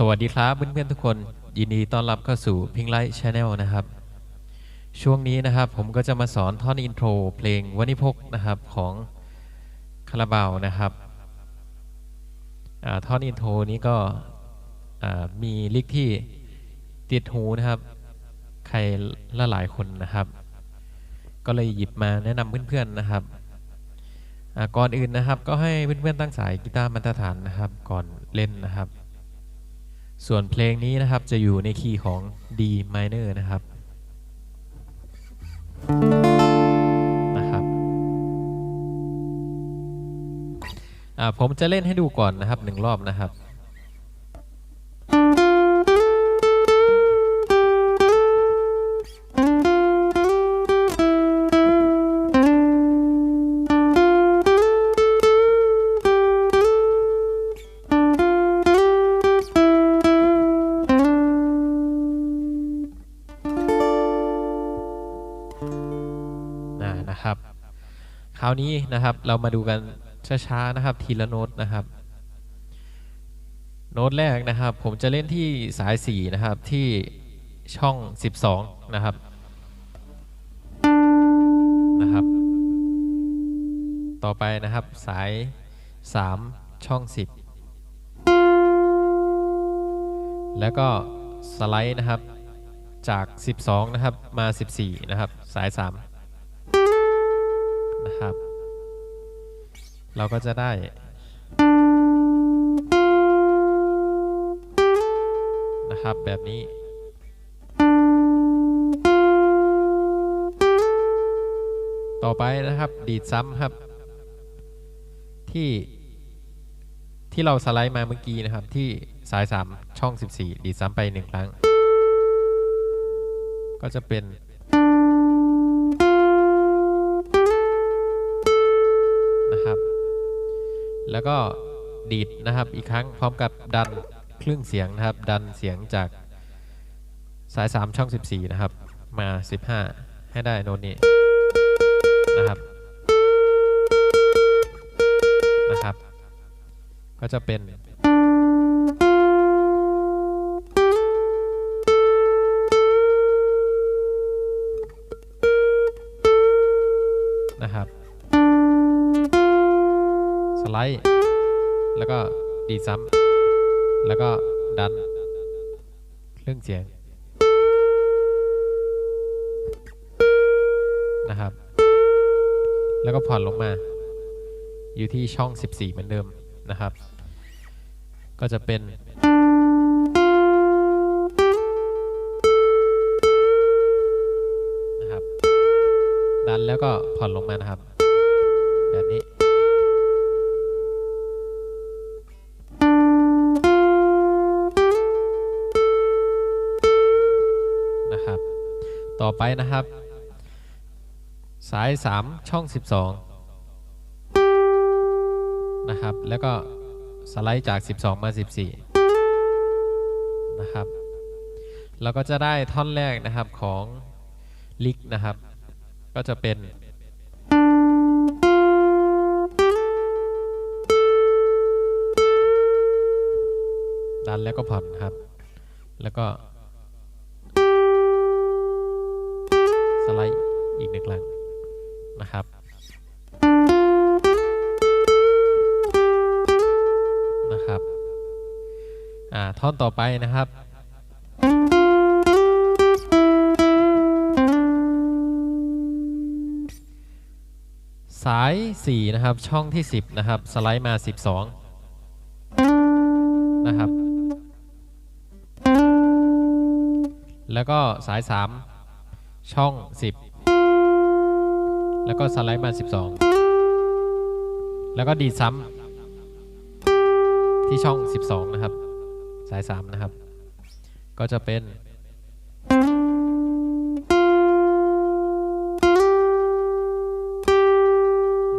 สวัสดีครับเพื่อนๆทุกคน ยินดีต้อนรับเข้าสู่พิงไลท์ชาแนลนะครับ ช่วงนี้นะครับผมก็จะมาสอนท่อนอินโทรเพลงวันิพกนะครับของคาราบาวนะครับท่อนอินโทรนี้ก็มีลิกที่ติดหูนะครับ ใครละหลายคนนะครับ ก็เลยหยิบมาแนะนำเพื่อนๆนะครับก่อนอื่นนะครับ ก็ให้เพื่อนๆตั้งสายกีตาร์มาตรฐานนะครับ ก่อนเล่นนะครับ ส่วนเพลงนี้นะครับจะอยู่ในคีย์ของ D minor นะครับนะครับผมจะเล่นให้ดูก่อนนะครับหนึ่งรอบนะครับ คราวนี้นะครับ เรามาดูกันช้าๆนะครับ ทีละโน้ตนะครับ โน้ตแรกนะครับ ผมจะเล่นที่สาย4นะครับที่ช่อง 12 นะครับนะครับ ต่อไปนะครับสาย 3 ช่อง 10 แล้วก็สไลด์นะครับจาก 12 นะครับมา 14 นะครับ สาย 3 นะครับ เราก็จะได้นะครับแบบนี้ต่อไปนะครับดีดซ้ำครับ ที่ที่เราสไลด์มาเมื่อกี้นะครับ ที่สาย 3 ช่อง 14 ดีดซ้ำไปหนึ่งครั้ง ก็จะเป็น แล้วก็ดีดนะครับอีกครั้งพร้อมกับดันคลื่นเสียงนะครับ ดันเสียงจากสาย 3 ช่อง 14 นะครับ มา 15 ให้ได้โน้นนี้นะครับนะครับ ก็จะเป็น ไลด์ แล้วก็ดีซ้ำแล้วก็ดันเครื่องเสียงนะครับ แล้วก็ผ่อนลงมา อยู่ที่ช่อง 14 เหมือนเดิมนะครับ ก็จะเป็นนะครับ ดันแล้วก็ผ่อนลงมานะครับ แบบนี้ ต่อไปนะครับ สาย 3 ช่อง 12 นะครับ แล้วก็สไลด์จาก 12 มา 14 นะครับ เราก็จะได้ท่อนแรกนะครับของลิกนะครับ ก็จะเป็นดันแล้วก็ผ่อนครับ แล้วก็ อีกหนึ่งครั้งนะครับ นะครับ อ่า ท่อนต่อไปนะครับสาย 4 นะครับ ช่องที่ 10 นะครับ สไลด์มา 12 นะครับ แล้วก็สาย 3 ช่อง 10 แล้วก็สไลด์มา 12 แล้วก็ดีดซ้ำที่ช่อง 12 นะครับ สาย 3 นะครับ ก็จะเป็น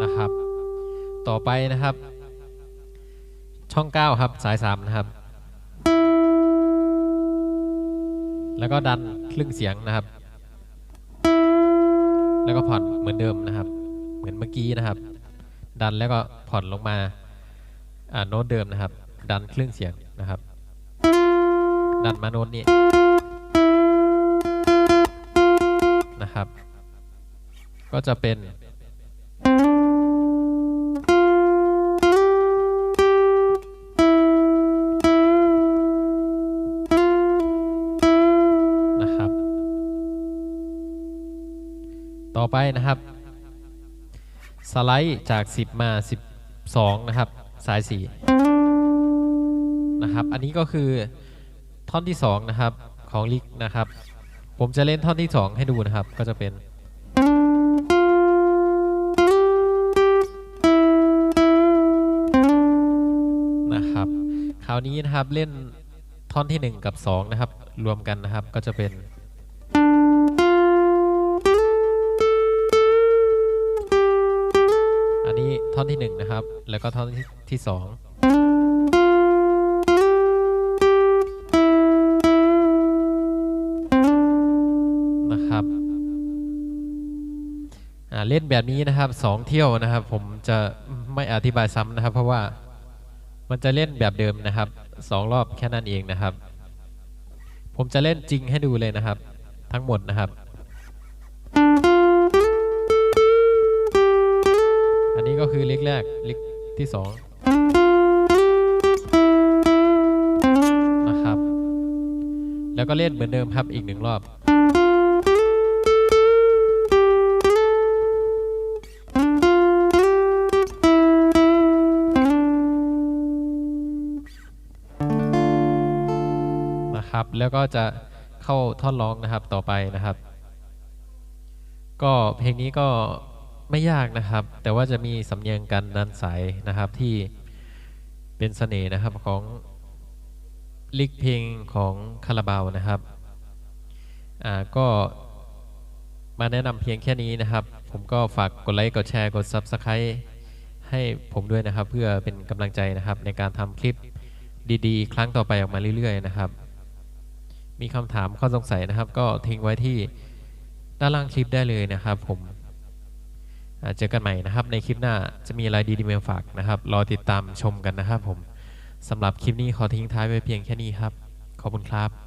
นะครับ ต่อไปนะครับ ช่อง 9 ครับ สาย 3 นะครับ แล้วก็ดันครึ่งเสียงนะครับ แล้วก็ผ่อนเหมือนเดิมนะครับ เหมือนเมื่อกี้นะครับ ดันแล้วก็ผ่อนลงมาโน้ตเดิมนะครับ ดันครึ่งเสียงนะครับ ดันมาโน้นนี่นะครับ ก็จะเป็น ไปนะครับ สไลด์จาก 10 มา 12 นะครับ สาย 4 นะครับ อันนี้ก็คือท่อนที่ 2 นะครับ ของลิกนะครับ ผมจะเล่นท่อนที่ 2 ให้ดูนะครับ ก็จะเป็นนะครับ คราวนี้นะครับเล่นท่อนที่ 1 กับ 2 นะครับ รวมกันนะครับก็จะเป็น อันนี้ท่อนที่1นะครับ แล้วก็ท่อนที่สองนะครับเล่นแบบนี้นะครับสองเที่ยวนะครับ ผมจะไม่อธิบายซ้ำนะครับ เพราะว่ามันจะเล่นแบบเดิมนะครับสองรอบแค่นั้นเองนะครับ ผมจะเล่นจริงให้ดูเลยนะครับ ทั้งหมดนะครับ คือลิกแรกลิกที่สองนะครับ แล้วก็เล่นเหมือนเดิมครับอีกหนึ่งรอบนะครับ แล้วก็จะเข้าท่อนร้องนะครับต่อไปนะครับ ก็เพลงนี้ก็ ไม่ยากนะครับ แต่ว่าจะมีสำเนียงกันดันสายนะครับที่เป็นเสน่ห์นะครับของลิกเพลงของคาราบาวนะครับอ่าก็มาแนะนำเพียงแค่นี้นะครับ ผมก็ฝากกดไลค์กดแชร์กด Subscribe ให้ผมด้วยนะครับ เพื่อเป็นกำลังใจนะครับ ในการทำคลิปดีๆ ครั้งต่อไปออกมาเรื่อยๆนะครับ มีคำถามข้อสงสัยนะครับ ก็ทิ้งไว้ที่ด้านล่างคลิปได้เลยนะครับผม เจอกันใหม่นะครับ ในคลิปหน้าจะมีอะไรดีๆมาฝากนะครับรอติดตามชมกันนะครับผมสำหรับคลิปนี้ขอทิ้งท้ายไว้เพียงแค่นี้ครับ ขอบคุณครับ